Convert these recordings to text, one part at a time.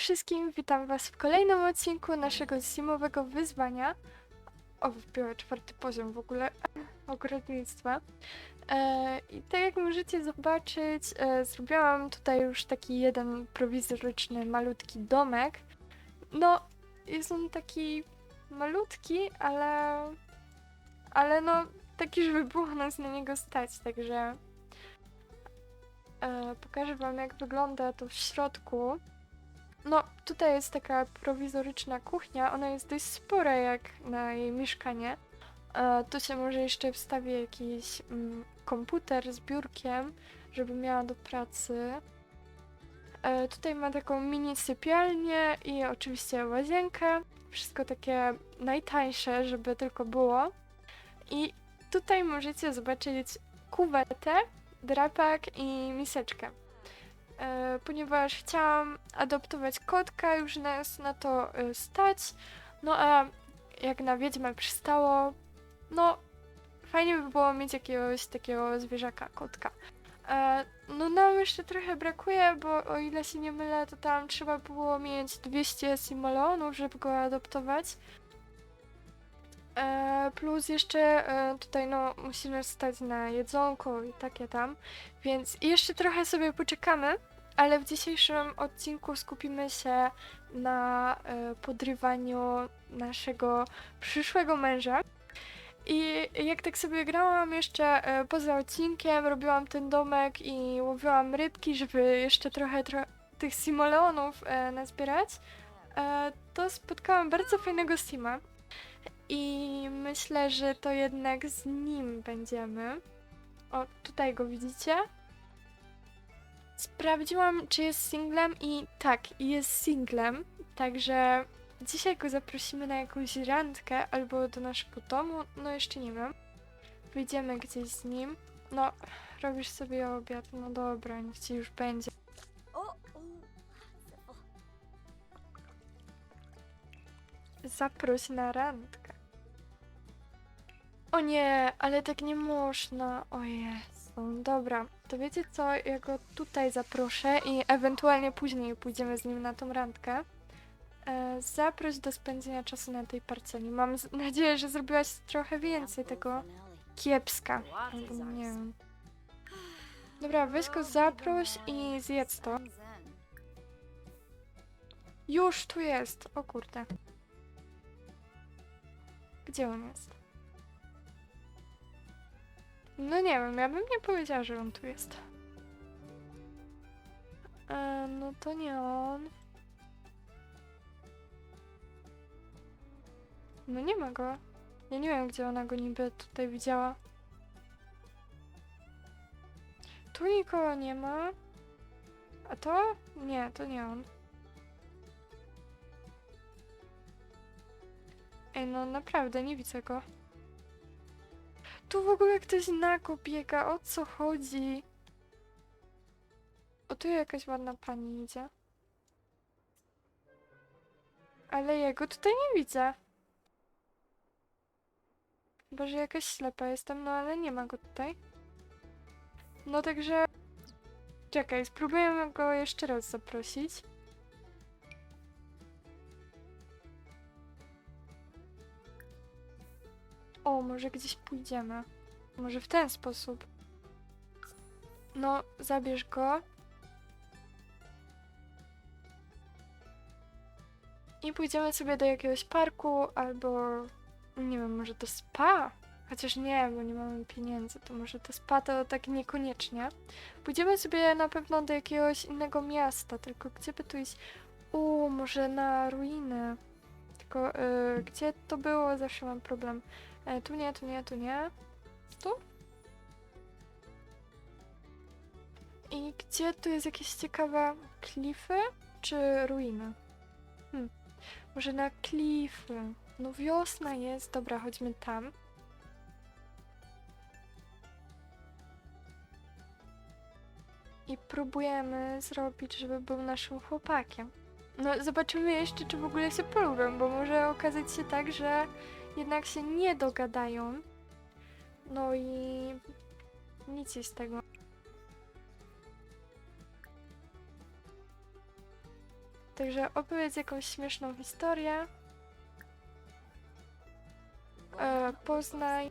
wszystkim, witam was w kolejnym odcinku naszego zimowego wyzwania. O, wbiorę czwarty poziom w ogóle ogrodnictwa. E, I tak jak możecie zobaczyć, e, zrobiłam tutaj już taki jeden prowizoryczny, malutki domek. No, jest on taki malutki, ale... Ale no, taki, żeby było nas na niego stać, także... E, pokażę wam jak wygląda to w środku. No, tutaj jest taka prowizoryczna kuchnia, ona jest dość spora jak na jej mieszkanie. E, tu się może jeszcze wstawi jakiś mm, komputer z biurkiem, żeby miała do pracy. E, tutaj ma taką mini sypialnię i oczywiście łazienkę. Wszystko takie najtańsze, żeby tylko było. I tutaj możecie zobaczyć kuwetę, drapak i miseczkę. E, ponieważ chciałam adoptować kotka, już nas na to e, stać. No a jak na wiedźmę przystało, no fajnie by było mieć jakiegoś takiego zwierzaka, kotka. E, no nam jeszcze trochę brakuje, bo o ile się nie mylę, to tam trzeba było mieć 200 simoleonów, żeby go adoptować. Plus jeszcze tutaj no musimy stać na jedzonko i takie tam, więc jeszcze trochę sobie poczekamy, ale w dzisiejszym odcinku skupimy się na e, podrywaniu naszego przyszłego męża. I jak tak sobie grałam jeszcze e, poza odcinkiem, robiłam ten domek i łowiłam rybki, żeby jeszcze trochę tro tych simoleonów e, nazbierać, to spotkałam bardzo fajnego Sima. I myślę, że to jednak z nim będziemy. O, tutaj go widzicie? Sprawdziłam, czy jest singlem i tak, jest singlem, także dzisiaj go zaprosimy na jakąś randkę albo do naszego domu, no jeszcze nie wiem. Wyjdziemy gdzieś z nim. No, robisz sobie obiad, no dobra, niech ci już będzie. Zaproś na randkę. O nie, ale tak nie można. O Jezu. Dobra, to wiecie co? Ja go tutaj zaproszę i ewentualnie później pójdziemy z nim na tą randkę. E, zaproś do spędzenia czasu na tej parceli. Mam nadzieję, że zrobiłaś trochę więcej tego kiepska. Albo nie wiem. Dobra, weź go zaproś i zjedz to. Już tu jest. O kurde. Gdzie on jest? No nie wiem, ja bym nie powiedziała, że on tu jest. E, no to nie on. No nie ma go. Ja nie wiem, gdzie ona go niby tutaj widziała. Tu nikogo nie ma. A to? Nie, to nie on. Ej, no naprawdę, nie widzę go. Tu w ogóle ktoś nago biega, o co chodzi? O, tu jakaś ładna pani idzie. Ale jego tutaj nie widzę. Chyba, że jakaś ślepa jestem, no ale nie ma go tutaj. No także... Czekaj, spróbujemy go jeszcze raz zaprosić. O, może gdzieś pójdziemy. Może w ten sposób. No, zabierz go. I pójdziemy sobie do jakiegoś parku albo nie wiem, może do spa? Chociaż nie, bo nie mamy pieniędzy, to może to spa to tak niekoniecznie. Pójdziemy sobie na pewno do jakiegoś innego miasta, tylko gdzie by tu iść? U, może na ruiny. Tylko y, gdzie to było? Zawsze mam problem. E, tu nie, tu nie, tu nie. Tu? I gdzie tu jest jakieś ciekawe klify czy ruiny? Hmm. Może na klify. No wiosna jest. Dobra, chodźmy tam. I próbujemy zrobić, żeby był naszym chłopakiem. No zobaczymy jeszcze, czy w ogóle się polubią, bo może okazać się tak, że jednak się nie dogadają. No i nic z tego. Także opowiedz jakąś śmieszną historię, e, poznaj,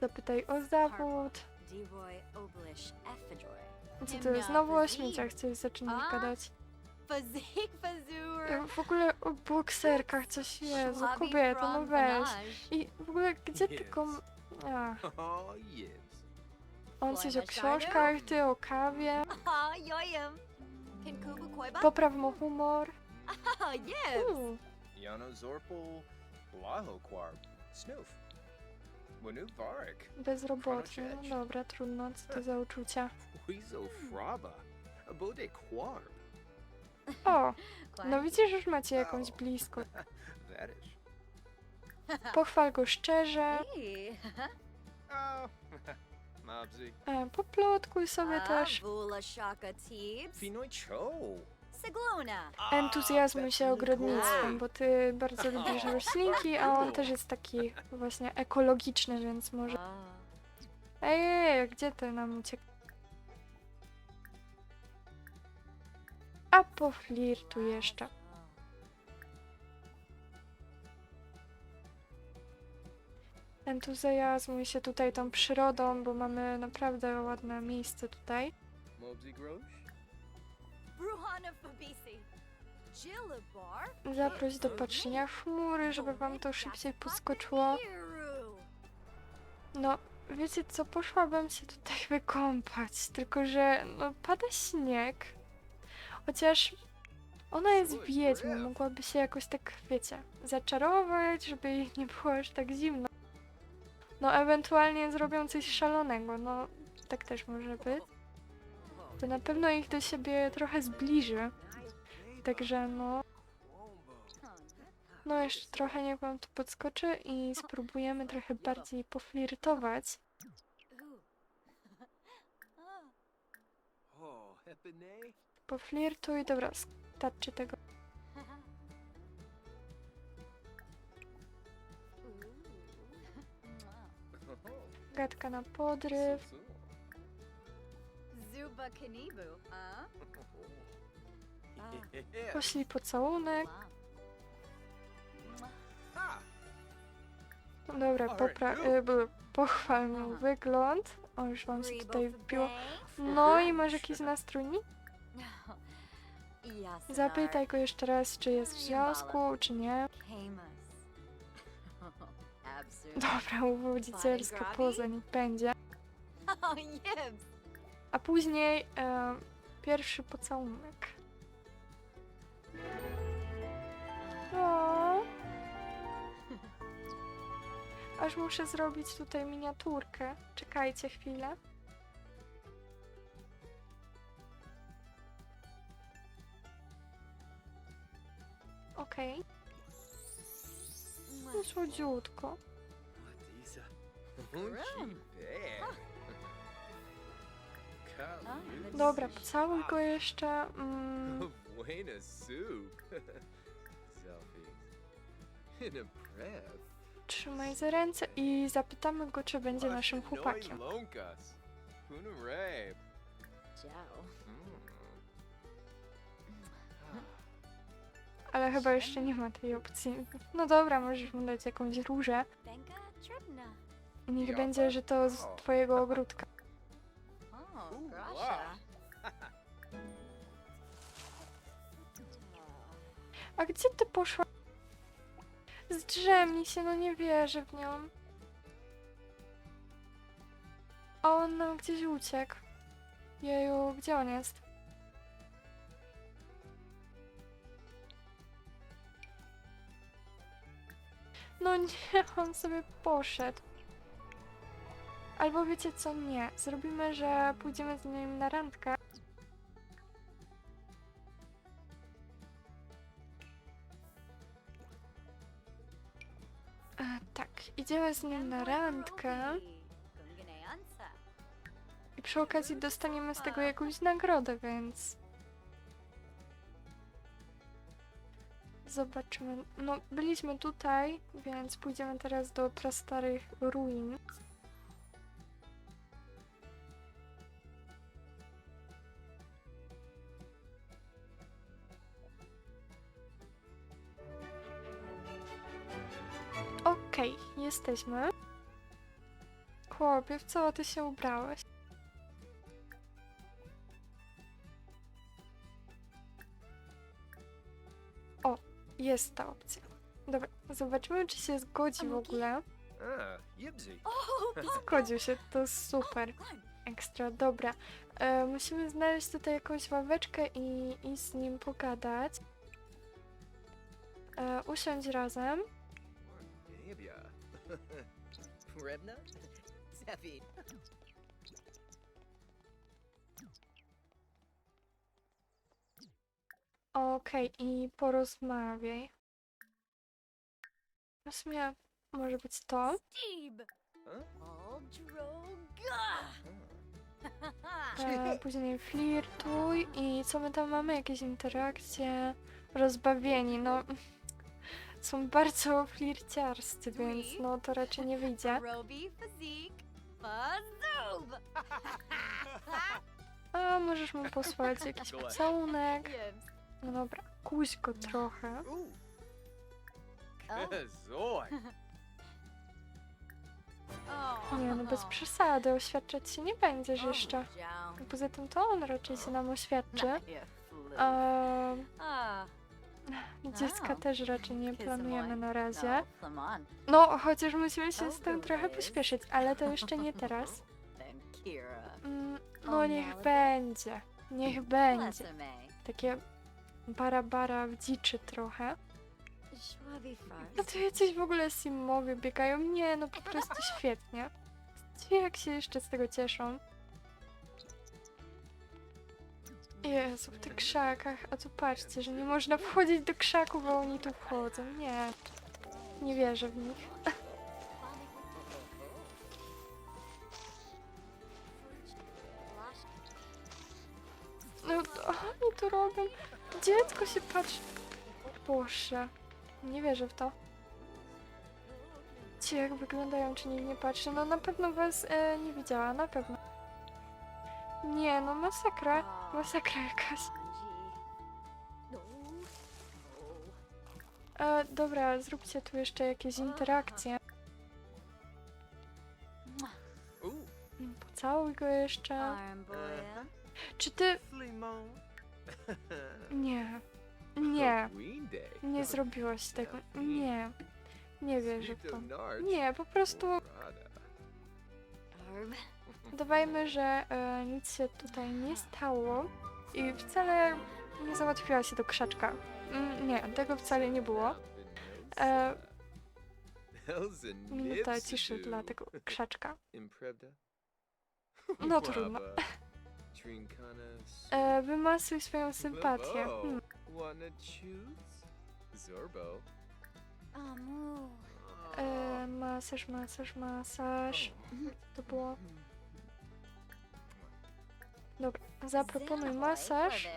zapytaj o zawód. Co to jest? Znowu o śmieciach zaczynasz A? gadać. Fazik Fazur. W ogóle o bokserkach coś, Jezu, kobieta, no weź. I w ogóle gdzie ty kom... Ach, Oh, yes. on coś o książkach, ty o kawie. Ah, yoyam. Can Kubu? Popraw mu humor. Ah, yes. Uuu, Yano Zorpal, Waho Quarb, Snoof. Wanu Varek, bezrobotny. No dobra, trudno, co to za uczucia. Weasel Fraba, Abode Quarb. O, no widzisz, już macie jakąś is. Pochwal go szczerze, e, poplotkuj sobie też. Vula Shaka Teebs. Finoi Cho. Siglona. Entuzjazmuj się ogrodnictwem, bo ty bardzo lubisz roślinki, a on też jest taki właśnie ekologiczny, więc może... Ej, ej, ej, gdzie ty nam uciek... A poflirtuj jeszcze. Entuzjazmuj się tutaj tą przyrodą, bo mamy naprawdę ładne miejsce tutaj. Zaproś do patrzenia w chmury, żeby wam to szybciej podskoczyło. No, wiecie co, poszłabym się tutaj wykąpać, tylko że no pada śnieg. Chociaż ona jest wiedźmą, mogłaby się jakoś tak, wiecie, zaczarować, żeby jej nie było aż tak zimno. No, ewentualnie zrobią coś szalonego, no, tak też może być. To na pewno ich do siebie trochę zbliży, także no, no jeszcze trochę niech wam tu podskoczy i spróbujemy trochę bardziej poflirtować. Poflirtuj, dobra, starczy tego. Gadka na podryw. Zuba. Poślij pocałunek. Dobra, popra... y, pochwal mu wygląd. O, już wam się tutaj wbiło. No i masz jakiś nastrój? Zapytaj go jeszcze raz, czy jest w związku, czy nie. Dobra, uwodzicielska poza niech będzie. A później e, pierwszy pocałunek. O. Aż muszę zrobić tutaj miniaturkę. Czekajcie chwilę. Słodziutko. Come Dobra, pocałuj go jeszcze. Mm, Buena soup. Trzymaj za ręce i zapytamy go, czy będzie naszym chłopakiem. Ciao. Ale chyba jeszcze nie ma tej opcji. No dobra, możesz mu dać jakąś różę. Niech będzie, że to z twojego ogródka. A gdzie ty poszła? Zdrzemnij się, no nie wierzę w nią. A on nam gdzieś uciekł. Jeju, gdzie on jest? No nie, on sobie poszedł. Albo wiecie co, nie. Zrobimy, że pójdziemy z nim na randkę. E, tak, idziemy z nim na randkę i przy okazji dostaniemy z tego jakąś nagrodę, więc... zobaczymy. No, byliśmy tutaj, więc pójdziemy teraz do prastarych ruin. Okej, okay, jesteśmy. Chłopie, w co ty się ubrałeś? Jest ta opcja. Dobra, zobaczymy, czy się zgodzi w ogóle. Zgodził się, to super. Ekstra, dobra. E, musimy znaleźć tutaj jakąś ławeczkę i, i z nim pogadać. E, usiądź razem. Zephy. Okej, i porozmawiaj. W sumie może być to. Steve. E, później flirtuj i co my tam mamy? Jakieś interakcje, rozbawieni, no są bardzo flirciarscy, więc no to raczej nie wyjdzie. A możesz mu posłać jakiś pocałunek. No dobra, kuś go trochę. Ooh. Oh. Kazoi. Oh. Nie no, bez przesady, oświadczać się nie będziesz Oh, jeszcze. Poza tym to on raczej się nam oświadczy. A Ah, dziecka Oh. też raczej nie planujemy na razie. no, come on. No, chociaż musimy się z tym Oh, trochę pośpieszyć, ale to jeszcze nie teraz. Then Kira. Mm, No Oh, niech Malibu. będzie, niech będzie. Takie bara-bara w dziczy trochę. Schwabi No to jacyś w ogóle simowie biegają. Nie, no po prostu świetnie. Ci jak się jeszcze z tego cieszą. Jezu, w tych krzakach. A tu patrzcie, że nie można wchodzić do krzaków, a oni tu wchodzą. Nie. Nie wierzę w nich. No to oni to robią. Dziecko się patrzy. Boże. Nie wierzę w to. Ci jak wyglądają, czy nikt nie patrzy. No na pewno was e, nie widziała, na pewno. Nie, no masakra. Masakra jakaś. E, dobra, zróbcie tu jeszcze jakieś interakcje. Pocałuj go jeszcze. Czy ty... Nie. Nie. Nie zrobiłaś tego. Nie. Nie wierzę w to. Nie, po prostu. Dawajmy, że e, nic się tutaj nie stało i wcale nie załatwiła się do krzaczka. Mm, nie, tego wcale nie było. E, minuta ciszy dla tego krzaczka. No trudno. E, wymasuj swoją sympatię. Hmm. E, masaż, masaż, masaż. To było. Dobra, zaproponuj masaż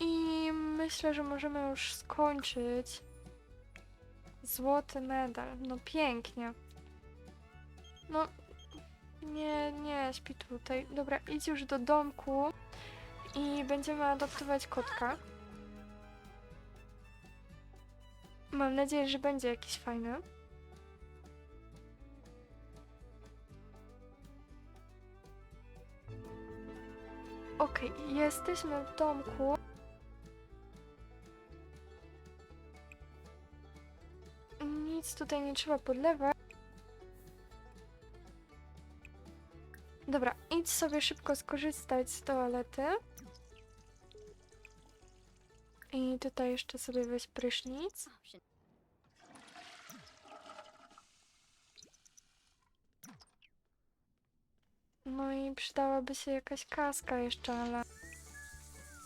i myślę, że możemy już skończyć. Złoty medal. No pięknie. No, nie, nie, śpi tutaj. Dobra, idź już do domku i będziemy adoptować kotka. Mam nadzieję, że będzie jakiś fajny. Okej, jesteśmy w domku. Nic tutaj nie trzeba podlewać. Dobra, idź sobie szybko skorzystać z toalety. I tutaj jeszcze sobie weź prysznic. No i przydałaby się jakaś kaska jeszcze, ale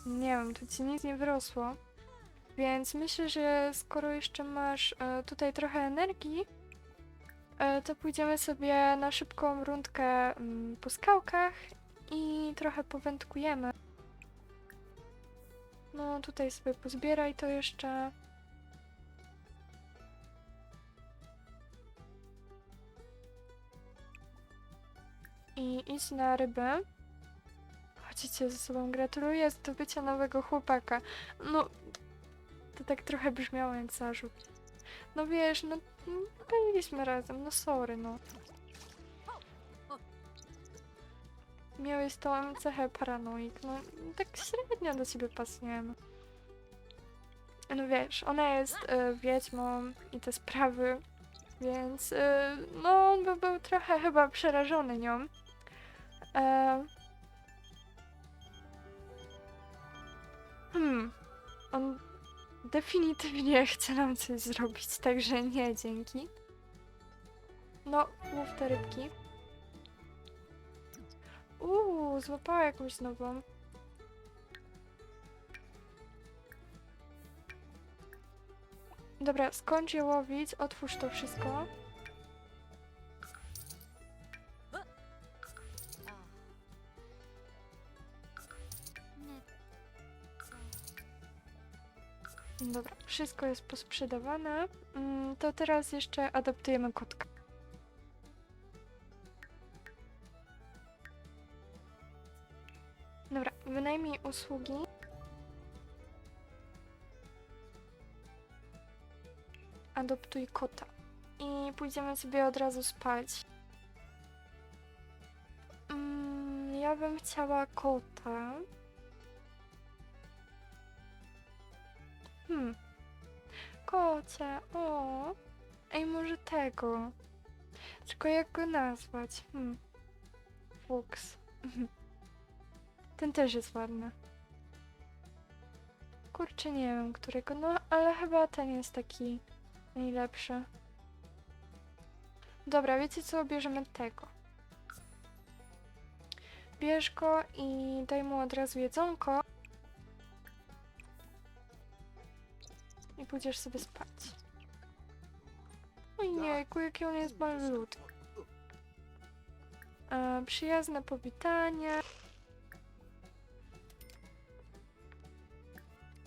nie wiem, tu ci nic nie wyrosło. Więc myślę, że skoro jeszcze masz e, tutaj trochę energii, to pójdziemy sobie na szybką rundkę mm, po skałkach i trochę powędkujemy. No tutaj sobie pozbieraj to jeszcze. i idź na ryby. Chodzicie ze sobą. Gratuluję zdobycia nowego chłopaka. No, To tak trochę brzmiało jak zarzut. No wiesz, no byliśmy razem, no sorry, no. Miałeś tą cechę paranoik, no tak średnio do ciebie pasujemy. No wiesz, ona jest y, wiedźmą i te sprawy, więc y, no on by był trochę chyba przerażony nią. E, hmm, on definitywnie chce nam coś zrobić, także nie, dzięki. No, łów te rybki. Uuu, złapała jakąś nową. Dobra, skończ je łowić, otwórz to wszystko. Dobra, wszystko jest posprzedawane. Mm, To teraz jeszcze adoptujemy kotka. Dobra, wynajmij usługi. Adoptuj kota. I pójdziemy sobie od razu spać. Mm, ja bym chciała kota. Hmm. Kocie, o. Ej, może tego. Tylko jak go nazwać? Hmm. Fuchs. Ten też jest ładny. Kurczę, nie wiem którego, no ale chyba ten jest taki najlepszy. Dobra, wiecie co? Bierzemy tego. Bierz go i daj mu od razu jedzonko. Pójdziesz sobie spać. Oj jejku, jaki on jest malutki. E, przyjazne powitanie.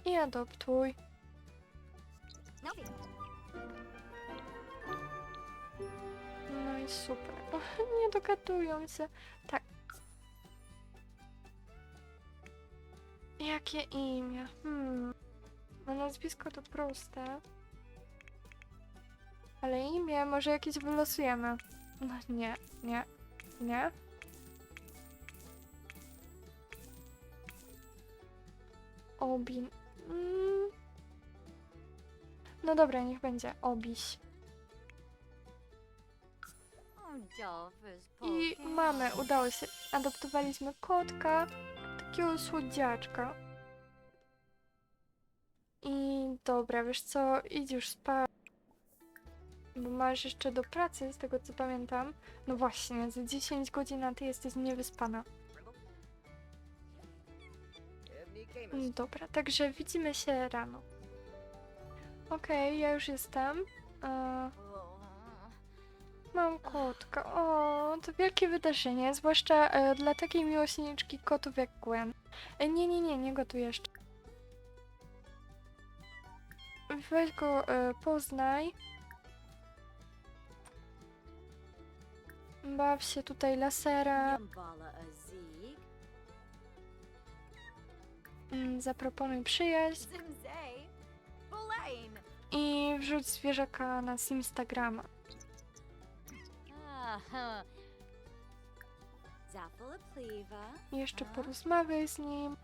I adoptuj. No i super. Nie dogadują się. Tak. Jakie imię? Hmm. No nazwisko to proste. Ale imię może jakieś wylosujemy. No nie, nie, nie. Obin. Mm. No dobra, niech będzie Obiś. I mamy, udało się. Adoptowaliśmy kotka, takiego słodziaczka. I dobra, wiesz co, idź już spać. Bo masz jeszcze do pracy, z tego co pamiętam. No właśnie, za 10 godzin, a ty jesteś niewyspana. Dobra, także widzimy się rano. Okej, ja już jestem. E, Mam kotka. O, to wielkie wydarzenie, zwłaszcza e, dla takiej miłośniczki kotów jak Gwen. E, nie, nie, nie, nie gotuj jeszcze. Weź go, e, poznaj. Baw się tutaj lasera. Azig. Mm, zaproponuj przyjaźń i wrzuć zwierzaka na Instagrama. Jeszcze porozmawiaj z nim.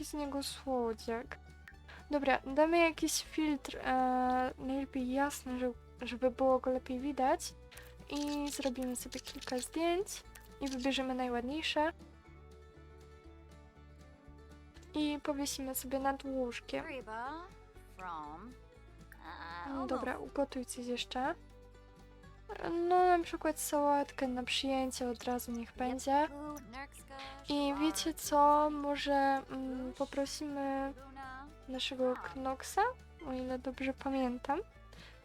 Jaki z niego słodziak. Dobra, damy jakiś filtr, e, najlepiej jasny, żeby, było go lepiej widać. I zrobimy sobie kilka zdjęć i wybierzemy najładniejsze. I powiesimy sobie nad łóżkiem. No dobra, ugotuj coś jeszcze. No, na przykład sałatkę na przyjęcie od razu niech będzie. I wiecie co? Może mm, poprosimy naszego Knoxa, o ile dobrze pamiętam.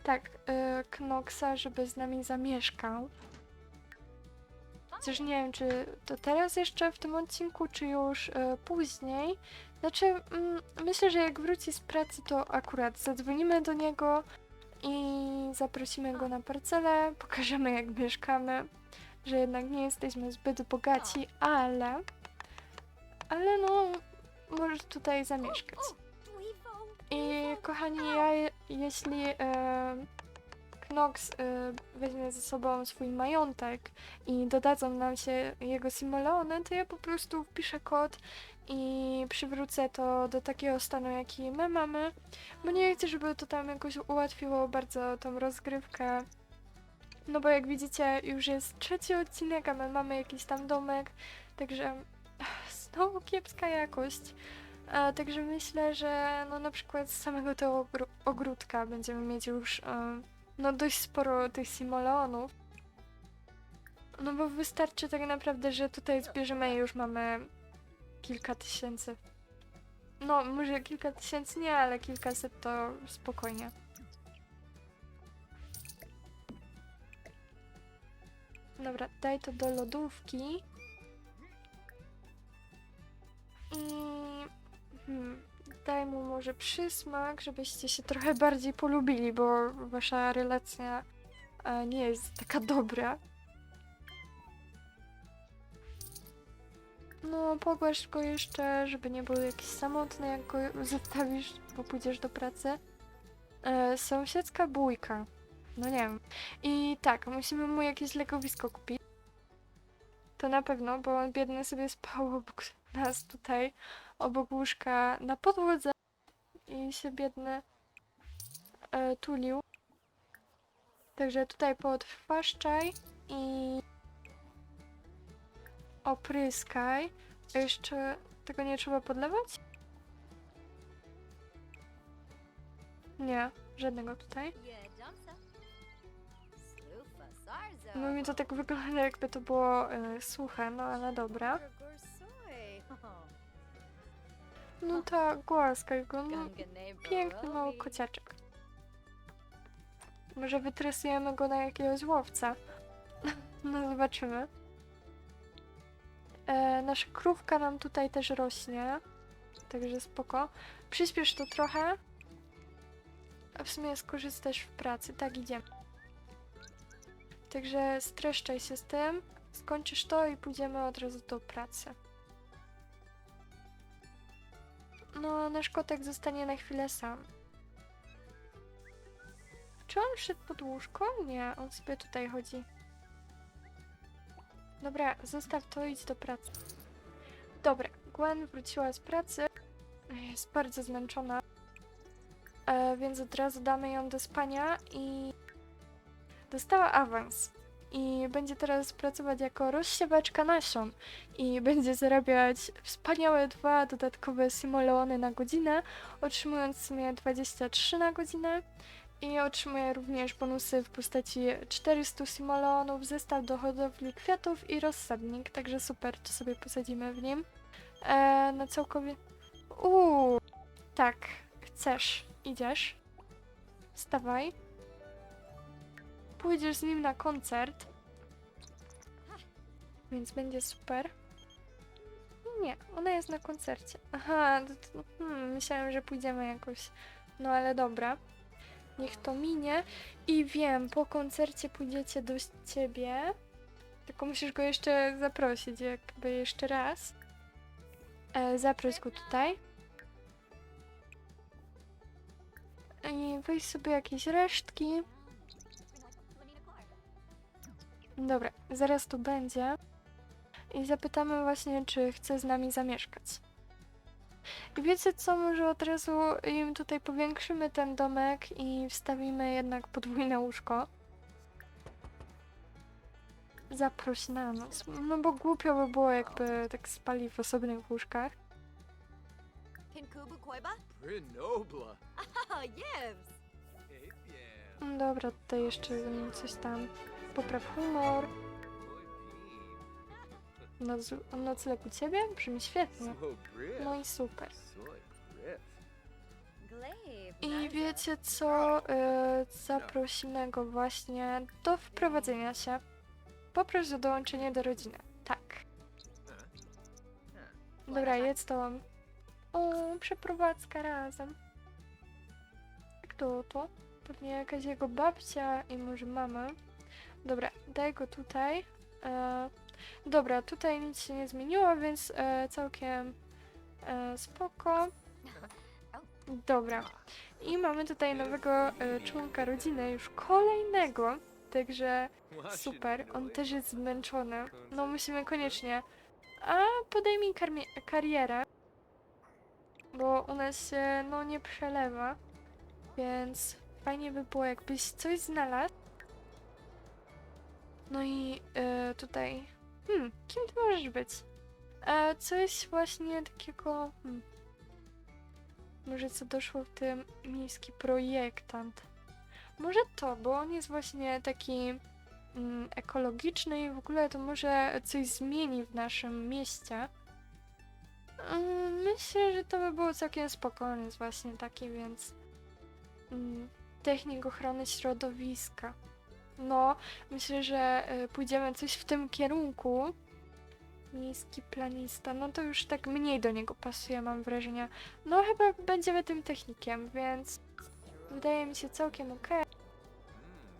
Tak, y, Knoxa, żeby z nami zamieszkał. Chociaż nie wiem, czy to teraz jeszcze w tym odcinku, czy już y, później. Znaczy, mm, myślę, że jak wróci z pracy, to akurat zadzwonimy do niego i zaprosimy go na parcelę, pokażemy jak mieszkamy że jednak nie jesteśmy zbyt bogaci, ale... Ale no, możesz tutaj zamieszkać. I kochani, ja je- jeśli e, Knox e, weźmie ze sobą swój majątek i dodadzą nam się jego simoleony, to ja po prostu wpiszę kod i przywrócę to do takiego stanu, jaki my mamy, bo nie chcę, żeby to tam jakoś ułatwiło bardzo tą rozgrywkę. No bo jak widzicie, już jest trzeci odcinek, a my mamy jakiś tam domek, także znowu kiepska jakość. E, także myślę, że no na przykład z samego tego ogr- ogródka będziemy mieć już e, no dość sporo tych simoleonów. No bo wystarczy tak naprawdę, że tutaj zbierzemy i już mamy kilka tysięcy. No, może kilka tysięcy nie, ale kilkaset to spokojnie. Dobra, daj to do lodówki. I Hmm, daj mu może przysmak, żebyście się trochę bardziej polubili, bo wasza relacja e, nie jest taka dobra. No, pogłasz go jeszcze, żeby nie był jakiś samotny, jak go zostawisz, bo pójdziesz do pracy. E, sąsiedzka bójka. No nie wiem. I tak, musimy mu jakieś legowisko kupić. To na pewno, bo on biedny sobie spał obok nas tutaj obok łóżka na podłodze i się biedny e, tulił. Także tutaj podfaszczaj i opryskaj. Jeszcze tego nie trzeba podlewać? Nie, żadnego tutaj. No mi to tak wygląda jakby to było e, suche, no ale dobra. No to głaskaj go, no Piękny mały kociaczek. Może wytresujemy go na jakiegoś łowca. No zobaczymy. E, nasza krówka nam tutaj też rośnie. Także spoko. Przyspiesz to trochę. A w sumie skorzystasz w pracy. Tak, idziemy. Także streszczaj się z tym. Skończysz to i pójdziemy od razu do pracy. No, nasz kotek zostanie na chwilę sam. Czy on szedł pod łóżko? Nie, on sobie tutaj chodzi. Dobra, zostaw to, idź do pracy. Dobra, Gwen wróciła z pracy. Jest bardzo zmęczona. E, więc od razu damy ją do spania i dostała awans. I będzie teraz pracować jako rozsiewaczka nasion i będzie zarabiać wspaniałe dwa dodatkowe simoleony na godzinę, otrzymując w sumie 23 na godzinę i otrzymuje również bonusy w postaci 400 simoleonów, zestaw do hodowli kwiatów i rozsadnik, także super, to sobie posadzimy w nim. E, na całkowicie... Uuu, tak, chcesz, idziesz, wstawaj, pójdziesz z nim na koncert, więc będzie super. Nie, ona jest na koncercie. Aha, to, to, hmm, myślałem, że pójdziemy jakoś. No ale dobra. Niech to minie. I wiem, po koncercie pójdziecie do ciebie. Tylko musisz go jeszcze zaprosić, jakby jeszcze raz. E, zaproś go tutaj. I weź sobie jakieś resztki. Dobra, zaraz tu będzie. I zapytamy właśnie, czy chce z nami zamieszkać. I wiecie co, może od razu im tutaj powiększymy ten domek i wstawimy jednak podwójne łóżko. Zaproś na noc. No bo głupio by było, jakby tak spali w osobnych łóżkach. Koiba? Yes. Dobra, tutaj jeszcze coś tam. Popraw humor. Noc, nocleg u ciebie? Brzmi świetnie. No i super. I wiecie co? Y, zaprosimy go właśnie do wprowadzenia się. Poproś o dołączenie do rodziny. Tak. Dobra, jedz to. O, przeprowadzka razem. Kto to? Pewnie jakaś jego babcia i może mama. Dobra, daj go tutaj. E, dobra, tutaj nic się nie zmieniło, więc e, całkiem e, spoko. Dobra. I mamy tutaj nowego e, członka rodziny, już kolejnego, także super. On też jest zmęczony. No musimy koniecznie. A podejmij karierę, bo u nas się no nie przelewa, więc fajnie by było jakbyś coś znalazł. No i e, tutaj, hmm, kim ty możesz być? E, coś właśnie takiego, hmm, może co doszło w tym miejski projektant. Może to, bo on jest właśnie taki mm, ekologiczny i w ogóle to może coś zmieni w naszym mieście. Mm, Myślę, że to by było całkiem spokojne, jest właśnie taki, więc mm, technik ochrony środowiska. No, myślę, że y, pójdziemy coś w tym kierunku. Miejski planista, no to już tak mniej do niego pasuje, mam wrażenie. No, chyba będziemy tym technikiem, więc wydaje mi się całkiem ok.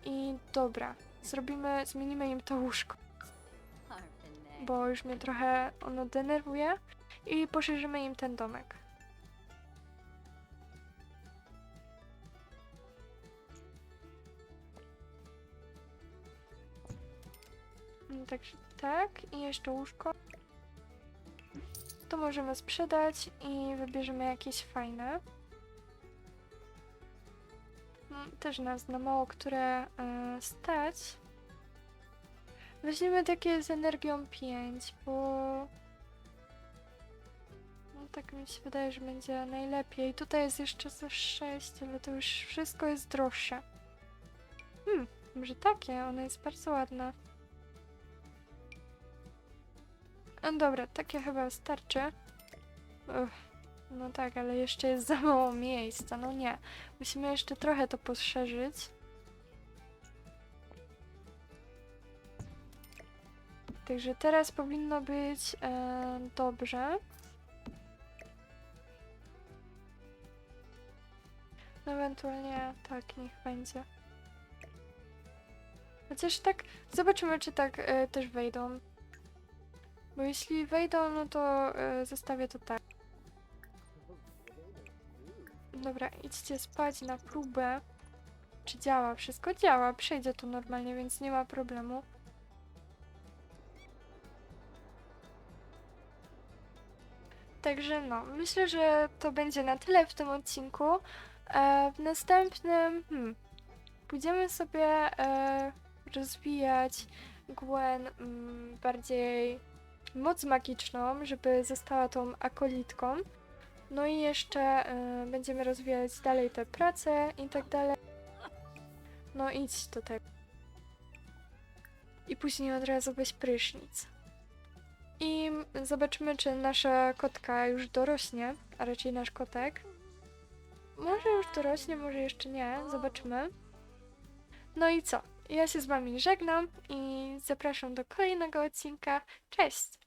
I dobra, zrobimy, zmienimy im to łóżko, bo już mnie trochę ono denerwuje i poszerzymy im ten domek. Także tak, i jeszcze łóżko. To możemy sprzedać i wybierzemy jakieś fajne. Mm, Też nas na mało które e, stać. Weźmiemy takie z energią 5, bo no tak mi się wydaje, że będzie najlepiej. Tutaj jest jeszcze za 6, ale to już wszystko jest droższe. Hmm, może takie, ona jest bardzo ładna. No dobra, takie chyba starczy. No tak, ale jeszcze jest za mało miejsca, no nie. Musimy jeszcze trochę to poszerzyć. Także teraz powinno być e, dobrze. No ewentualnie tak, niech będzie. Chociaż tak, zobaczymy czy tak e, też wejdą. Bo jeśli wejdą, no to e, zostawię to tak. Dobra, idźcie spać na próbę. Czy działa? Wszystko działa, przejdzie to normalnie, więc nie ma problemu. Także no, myślę, że to będzie na tyle w tym odcinku. E, w następnym hmm, pójdziemy sobie e, rozwijać Gwen mm, bardziej moc magiczną, żeby została tą akolitką. No i jeszcze e, będziemy rozwijać dalej te prace i tak dalej. No idź do tego. I później od razu weź prysznic. I zobaczymy, czy nasza kotka już dorośnie, a raczej nasz kotek. Może już dorośnie, może jeszcze nie, zobaczymy. No i co? Ja się z wami żegnam i zapraszam do kolejnego odcinka. Cześć!